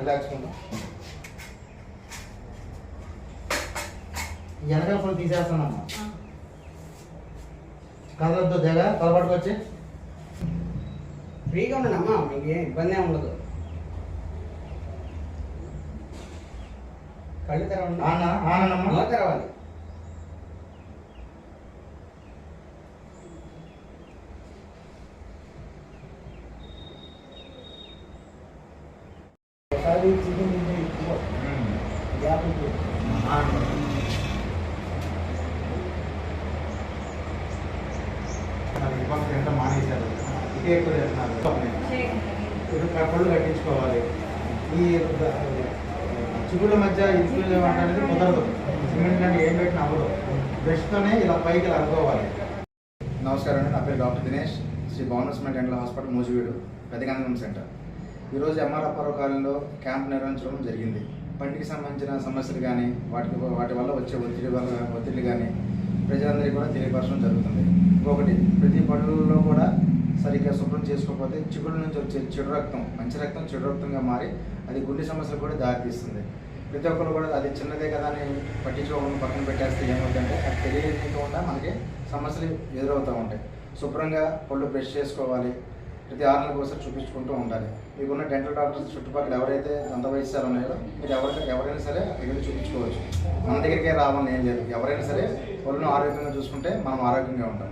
Relax వెనకాల phone తీసేస్తానమ్మా కదలొద్దు జగ తలపట్టుకొచ్చి ఫ్రీగా ఉండండి అమ్మా మీకు ఏం ఇబ్బంది ఏమి ఉండదు. కళ్ళు తెరవండి. ఆన ఆనమ్మా నోరు తెరవాలి. ఒకసారి చికెన్ తింటే ఎక్కువ. గ్యాప్ ఉంటుంది ఇబ్బంది ఎంత మానేశారు? ఇదే ఎక్కువ చేస్తున్నారు. ఇప్పుడు కళ్ళు కట్టించుకోవాలి. ఈ చిగుళ్ళ మధ్య ఇన్సులిన్ అనేది కుదరదు. సిమెంట్ అంటే ఏం పెట్టినా అవ్వదు. బ్రష్తోనే ఇలా పైకి ఇలా అనుకోవాలి నమస్కారం అండి. నా పేరు డాక్టర్ దినేష్. శ్రీ భవన సిమెంట్ ఎండ్ల హాస్పిటల్ మూజివీడు పెదగంధం సెంటర్. ఈరోజు ఎంఆర్ అప్పారావు క్యాంప్ నిర్వహించడం జరిగింది. పంటికి సంబంధించిన సమస్యలు కానీ వాటికి వాటి వల్ల వచ్చే ఒత్తిడి వల్ల ఒత్తిడి కానీ ప్రజలందరికీ కూడా తెలియపరచడం జరుగుతుంది. ఇంకొకటి ప్రతి పనులలో కూడా సరిగ్గా శుభ్రం చేసుకోకపోతే చిగుళ్ళ నుంచి వచ్చే చెడు రక్తం మంచి రక్తం చెడు రక్తంగా మారి అది గుండె సమస్యలు కూడా దారితీస్తుంది. ప్రతి ఒక్కరు కూడా అది చిన్నదే కదా అని పట్టించుకోకుండా పక్కన పెట్టేస్తే ఏమవుతుందంటే అది తెలియకుండా మనకి సమస్యలు ఎదురవుతూ ఉంటాయి. శుభ్రంగా పళ్ళు బ్రష్ చేసుకోవాలి. ప్రతి ఆరు నెలలకు ఒకసారి చూపించుకుంటూ ఉండాలి. మీకున్న డెంటల్ డాక్టర్స్ చుట్టుపక్కల ఎవరైతే దంత వైద్యాలు ఉన్నాయో మీరు ఎవరైనా ఎవరైనా సరే దగ్గర చూపించుకోవచ్చు. మన దగ్గరికే రావాలని ఏం లేదు. ఎవరైనా సరే ఒళ్ళను ఆరోగ్యంగా చూసుకుంటే మనం ఆరోగ్యంగా ఉంటాం.